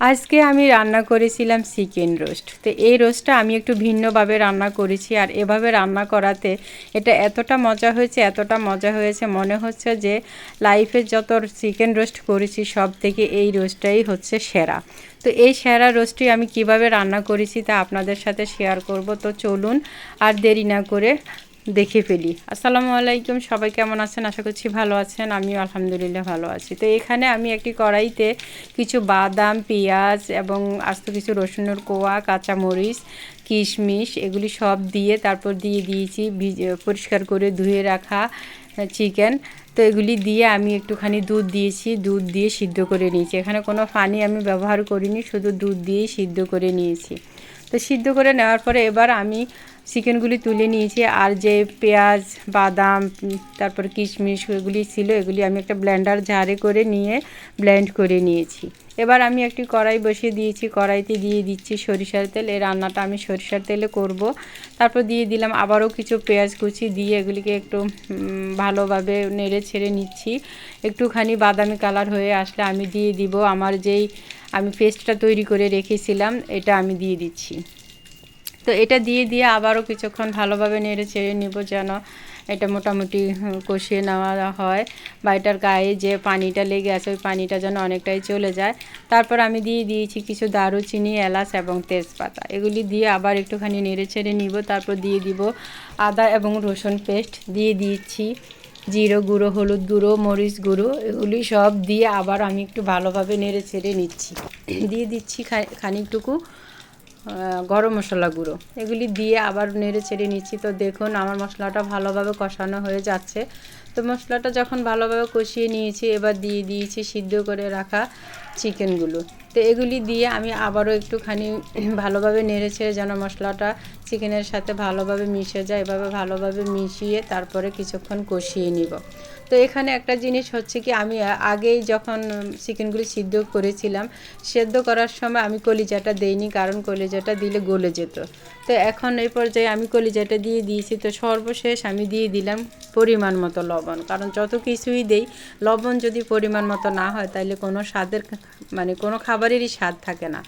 আজকে আমি রান্না করেছিলাম চিকেন রোস্ট। তো এই রোস্টটা আমি একটু ভিন্নভাবে রান্না করেছি আর এভাবে রান্না করাতে এটা এতটা মজা হয়েছে, এতটা মজা হয়েছে, মনে হচ্ছে যে লাইফে যত চিকেন রোস্ট করেছি সব থেকে এই রোস্টটাই হচ্ছে সেরা। তো এই সেরা রোস্টটি আমি কীভাবে রান্না করেছি তা আপনাদের সাথে শেয়ার করব। তো চলুন আর দেরি না করে দেখে ফেলি। আসসালামু আলাইকুম, সবাই কেমন আছেন? আশা করছি ভালো আছেন। আমিও আলহামদুলিল্লাহ ভালো আছি। তো এখানে আমি একটি কড়াইতে কিছু বাদাম, পেঁয়াজ এবং আস্ত কিছু রসুনের কোয়া, কাঁচামরিচ, কিশমিশ এগুলি সব দিয়ে তারপর দিয়ে দিয়েছি পরিষ্কার করে ধুয়ে রাখা চিকেন। তো এগুলি দিয়ে আমি একটুখানি দুধ দিয়েছি, দুধ দিয়ে সিদ্ধ করে নিয়েছি। এখানে কোনো পানি আমি ব্যবহার করিনি, শুধু দুধ দিয়েই সিদ্ধ করে নিয়েছি। তো সিদ্ধ করে নেওয়ার পরে এবার আমি চিকেনগুলি তুলে নিয়েছি। আর যে পেঁয়াজ, বাদাম তারপর কিশমিশ এগুলি ছিল, এগুলি আমি একটা ব্লেন্ডার ঝাড়ে করে নিয়ে ব্লেন্ড করে নিয়েছি। এবার আমি একটি কড়াই বসিয়ে দিয়েছি। কড়াইতে দিয়ে দিচ্ছি সরিষার তেল। এই রান্নাটা আমি সরিষার তেলে করব। তারপর দিয়ে দিলাম আবারও কিছু পেঁয়াজ কুচি দিয়ে এগুলিকে একটু ভালোভাবে নেড়ে ছেড়ে নিচ্ছি। একটুখানি বাদামি কালার হয়ে আসলে আমি দিয়ে দিব। আমার যেই, আমি পেস্টটা তৈরি করে রেখেছিলাম, এটা আমি দিয়ে দিচ্ছি। তো এটা দিয়ে দিয়ে আবারও কিছুক্ষণ ভালোভাবে নেড়ে চেড়ে নিব যেন এটা মোটামুটি কষিয়ে নেওয়া হয়। বা এটার গায়ে যে পানিটা লেগে আছে, ওই পানিটা যেন অনেকটাই চলে যায়। তারপর আমি দিয়ে দিয়েছি কিছু দারুচিনি, এলাচ এবং তেজপাতা। এগুলি দিয়ে আবার একটুখানি নেড়ে ছেড়ে নিব। তারপর দিয়ে দিব আদা এবং রসুন পেস্ট। দিয়ে দিচ্ছি জিরো গুঁড়ো, হলুদ গুঁড়ো, মরিচ গুঁড়ো। এগুলি সব দিয়ে আবার আমি একটু ভালোভাবে নেড়ে ছেড়ে নিচ্ছি। দিয়ে দিচ্ছি খানিকটুকু গরম মশলা গুঁড়ো। এগুলি দিয়ে আবার নেড়ে ছেড়ে নিচ্ছি। তো দেখুন, আমার মশলাটা ভালোভাবে কষানো হয়ে যাচ্ছে। তো মশলাটা যখন ভালোভাবে কষিয়ে নিয়েছি, এবার দিয়ে দিয়েছি সিদ্ধ করে রাখা চিকেনগুলো। তো এগুলি দিয়ে আমি আবারও একটুখানি ভালোভাবে নেড়ে ছেড়ে যেন মশলাটা চিকেনের সাথে ভালোভাবে মিশে যায়, এভাবে ভালোভাবে মিশিয়ে তারপরে কিছুক্ষণ কষিয়ে নিব। তো এখানে একটা জিনিস হচ্ছে কি, আমি আগেই যখন চিকেনগুলি সিদ্ধ করেছিলাম, সেদ্ধ করার সময় আমি কলিজাটা দেইনি, কারণ কলিজাটা দিলে গলে যেত। তো এখন এই পর্যায়ে আমি কলিজাটা দিয়ে দিয়েছি, তো সর্বশেষ আমি দিয়ে দিলাম পরিমাণ মতো লবণ। কারণ যত কিছুই দেই, লবণ যদি পরিমাণ মতো না হয় তাহলে কোনো স্বাদের মানে কোনো খাবারেরই স্বাদ থাকে না।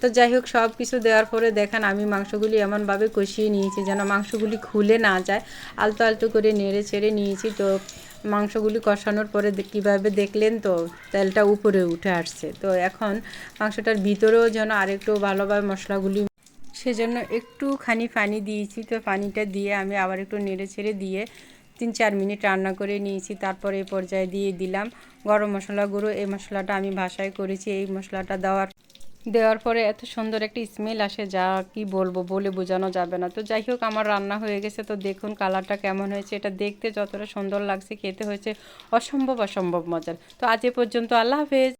তো যাই হোক, সব কিছু দেওয়ার পরে দেখেন আমি মাংসগুলি এমনভাবে কষিয়ে নিয়েছি যেন মাংসগুলি খুলে না যায়। আলতো আলতো করে নেড়ে ছেড়ে নিয়েছি। তো মাংসগুলি কষানোর পরে কীভাবে দেখলেন তো, তেলটা উপরে উঠে আসছে। তো এখন মাংসটার ভিতরেও যেন আরেকটু ভালোভাবে মশলাগুলি সেজন্য একটুখানি পানি দিয়েছি। তো পানিটা দিয়ে আমি আবার একটু নেড়ে ছেড়ে দিয়ে তিন চার মিনিট রান্না করে নিয়েছি, তারপরে এই পর্যায়ে দিয়ে দিলাম গরম মশলা গুঁড়ো। এই মশলাটা আমি বাসায় করেছি, এই মশলাটা দেওয়ার দেওয়ার পরে এত সুন্দর একটি স্মেল আসে, যা কি বলব, বলে বোঝানো যাবে না। তো যাই হোক, আমার রান্না হয়ে গেছে। তো দেখুন কালারটা কেমন হয়েছে। এটা দেখতে যতটা সুন্দর লাগছে, খেতে হয়েছে অসম্ভব অসম্ভব মজার। তো আজ এ পর্যন্ত আল্লাহ হাফেজ।